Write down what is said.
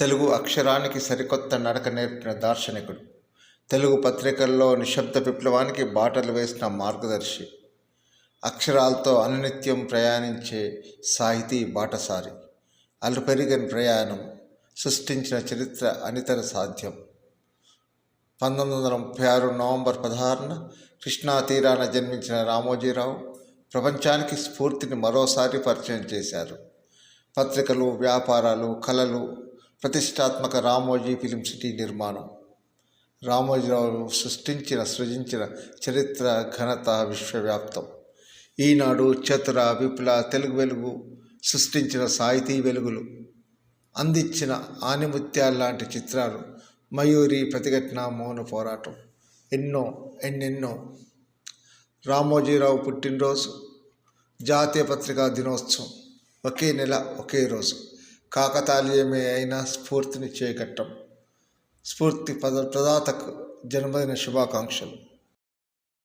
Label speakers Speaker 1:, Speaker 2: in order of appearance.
Speaker 1: తెలుగు అక్షరానికి సరికొత్త నడక నేర్పిన దార్శనికుడు. తెలుగు పత్రికల్లో నిశ్శబ్ద విప్లవానికి బాటలు వేసిన మార్గదర్శి. అక్షరాలతో అనునిత్యం ప్రయాణించే సాహితీ బాటసారి. అల్పెరిగన్ ప్రయాణం సృష్టించిన చరిత్ర అనితర సాధ్యం. పంతొమ్మిది వందల ముప్పై ఆరు నవంబర్ పదహారున కృష్ణా తీరాన జన్మించిన రామోజీరావు ప్రపంచానికి స్ఫూర్తిని మరోసారి పరిచయం చేశారు. పత్రికలు వ్యాపారాలు కళలు ప్రతిష్టాత్మక రామోజీ ఫిలిం సిటీ నిర్మాణం. రామోజీరావు సృష్టించిన సృజించిన చరిత్ర ఘనత విశ్వవ్యాప్తం. ఈనాడు చతుర విప్ల తెలుగు వెలుగు సృష్టించిన సాహితీ వెలుగులు. అందించిన ఆనిముత్యాల్లాంటి చిత్రాలు మయూరి ప్రతిఘటన మౌన పోరాటం. ఎన్నో ఎన్నెన్నో. రామోజీరావు పుట్టినరోజు జాతీయ పత్రికా దినోత్సవం. ఒకే నెల ఒకే రోజు. కాకతాళీయమే అయినా స్ఫూర్తిని చేకట్టం. స్ఫూర్తి పద ప్రదాతకు జన్మదిన శుభాకాంక్షలు.